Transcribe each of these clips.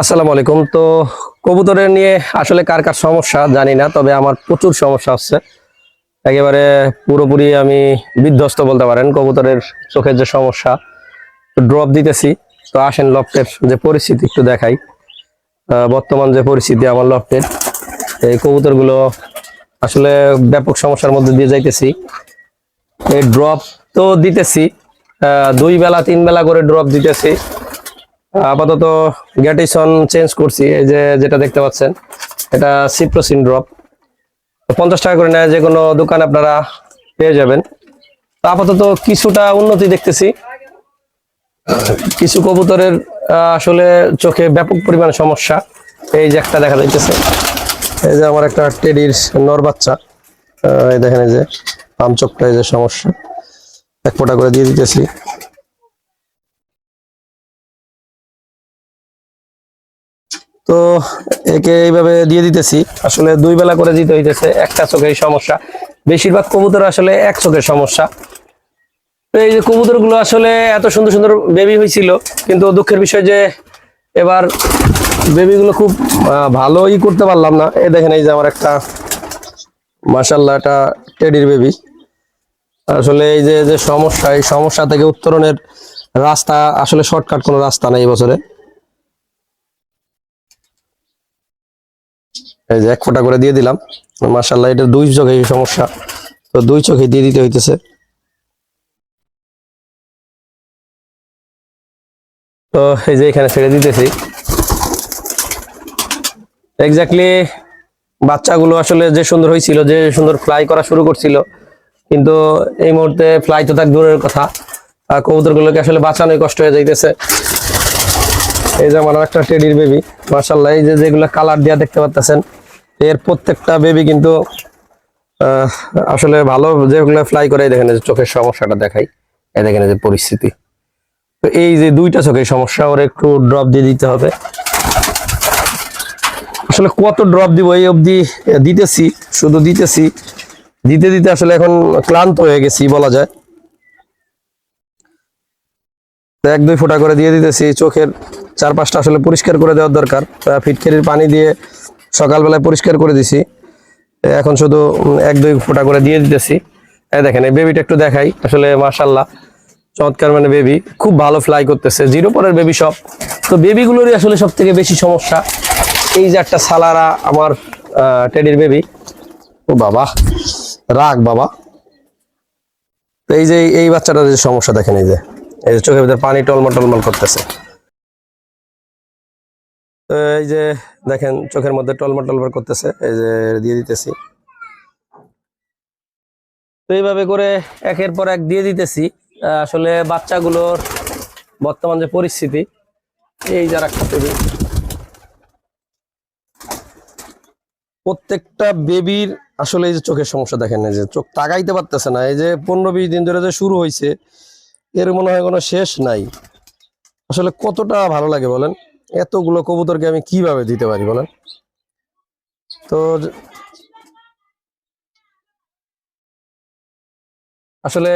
আসসালামু আলাইকুম। তো কবুতরের নিয়ে আসলে কার কার সমস্যা জানি না, তবে আমার প্রচুর সমস্যা হচ্ছে। একেবারে পুরোপুরি আমি বিধ্বস্ত বলতে পারেন, কবুতরের চোখের যে সমস্যা। ড্রপ দিতেছি, তো আসেন লফটের যে পরিস্থিতি একটু দেখাই। বর্তমান যে পরিস্থিতি আমার লফটের, এই কবুতরগুলো আসলে ব্যাপক সমস্যার মধ্যে দিয়ে যাইতেছি। এই ড্রপ তো দিতেছি দুই বেলা, তিন বেলা করে ড্রপ দিতেছি। আপাতত গ্যাটিসন চেঞ্জ করছি, এই যে যেটা দেখতে পাচ্ছেন, এটা সিপ্রোসিন ড্রপ পঞ্চাশ টাকা করে নেয় যে কোনো দোকান আপনারা পেয়ে যাবেন। তো আপাতত কিছুটা উন্নতি দেখতেছি। কিছু কবুতরের আসলে চোখে ব্যাপক পরিমাণে সমস্যা। এই যে একটা দেখা যাইতেছে, এই যে আমার একটা টেডির নর বাচ্চা। এই দেখেন এই যে, পাম চোখটা এই যে সমস্যা, এক ফোঁটা করে দিয়ে দিতেছি। তো একে এইভাবে দিয়ে দিতেছি। আসলে দুই বেলা করে দিতে হইতেছে, একটা চোখের সমস্যা। বেশিরভাগ কবুতর আসলে এক চোখের সমস্যা। তো এই যে কবুতরগুলো আসলে এত সুন্দর সুন্দর বেবি হয়েছিল কিন্তু দুঃখের বিষয় যে এবার বেবি গুলো খুব ভালো ই করতে পারলাম না। এ দেখেন এই যে আমার একটা মাসাল্লাহ একটা টেডির বেবি আসলে এই যে যে সমস্যা, এই সমস্যা থেকে উত্তরণের রাস্তা, আসলে শর্টকাট কোনো রাস্তা নাই এই বছরে। এই যে এক ফোঁটা করে দিয়ে দিলাম। মার্শাল্লাহ এটা দুই চোখে সমস্যা। তো দুই চোখে দিয়ে দিতে হইতেছে। তো এই যে এখানে ছেড়ে দিতেছি। এক্স্যাক্টলি বাচ্চাগুলো আসলে যে সুন্দর হয়েছিল যে সুন্দর ফ্লাই করা শুরু করছিল, কিন্তু এই মুহূর্তে ফ্লাই তো তাক দূরের কথা। আর কবুতরগুলোকে আসলে বাঁচানোই কষ্ট হয়ে যাইতেছে। এই যে আমার একটা টেডির বেবি মার্শাল্লাহ এই যে যেগুলো কালার দেওয়া দেখতে পাচ্ছেন এর প্রত্যেকটা বেবি কিন্তু আসলে ভালো যেগুলো ফ্লাই করে দেখেন যে চোখের সমস্যাটা দেখাই, এই দেখেন যে পরিস্থিতি। তো এই যে দুইটা চোখের সমস্যা, ওর একটু ড্রপ দিয়ে দিতে হবে। আসলে কত ড্রপ দিব এই অবধি দিতেছি, শুধু দিতেছি। দিতে দিতে আসলে এখন ক্লান্ত হয়ে গেছি, বলা যায়। এক দুই ফোঁটা করে দিয়ে দিতেছি, চোখের চারপাশটা আসলে পরিষ্কার করে দেওয়ার দরকার। আহ, ফিটকিরির পানি দিয়ে সকালবেলায় পরিষ্কার করে দিছি। এখন শুধু এক দুই ফোঁটা করে দিয়ে দিতেছি। এই দেখেন এই বেবিটা একটু দেখাই। আসলে মাশাল্লাহ চমৎকার মানে বেবি খুব ভালো ফ্লাই করতেছে জিরো পরের বেবি সব। তো বেবিগুলোরই আসলে সব থেকে বেশি সমস্যা। এই যে একটা সালারা আমার টেডির বেবি ও বাবা রাগ বাবা। তো এই যে এই বাচ্চাটার যে সমস্যা দেখেন এই যে। এই যে চোখের ভিতরে পানি টলমল টলমল করতেছে। এই যে দেখেন, চোখের মধ্যে টলমল টলমার করতেছে, এই যে দিয়ে দিতেছি। তো এইভাবে করে একের পর এক দিয়ে দিতেছি। আসলে বাচ্চাগুলোর বর্তমান যে পরিস্থিতি, এই যারা বেবি প্রত্যেকটা বেবির আসলে এই যে চোখের সমস্যা দেখেন, এই যে চোখ তাকাইতে পারতেছে না। এই যে পনেরো বিশ দিন ধরে যে শুরু হয়েছে এর মনে হয় কোনো শেষ নাই। আসলে কতটা ভালো লাগে বলেন? এতগুলো কবুতরকে আমি কীভাবে দিতে পারি বলেন? তো আসলে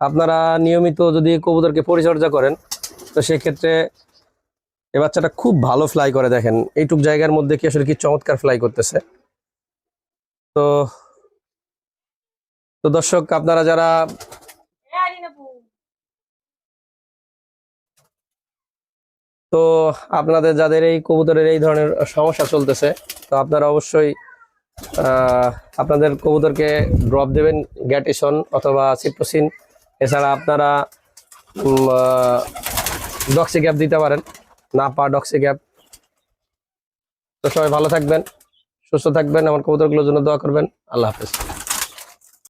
আপনারা নিয়মিত যদি কবুতরকে পরিচর্যা করেন, তো সেক্ষেত্রে এ বাচ্চাটা খুব ভালো ফ্লাই করে দেখেন। এইটুক জায়গার মধ্যে কি আসলে কি চমৎকার ফ্লাই করতেছে? তো তো দর্শক, আপনারা যারা তো আপনাদের যাদের এই কবুতরের এই ধরনের সমস্যা চলতেছে, তো আপনারা অবশ্যই আপনাদের কবুতরকে ড্রপ দেবেন গ্যাটিসন অথবা সিপ্রোসিন এছাড়া আপনারা ডক্সি গ্যাপ দিতে পারেন না পা ডক্সি গ্যাপ তো সবাই ভালো থাকবেন, সুস্থ থাকবেন, আমার কবুতরগুলোর জন্য দোয়া করবেন। আল্লাহ হাফেজ।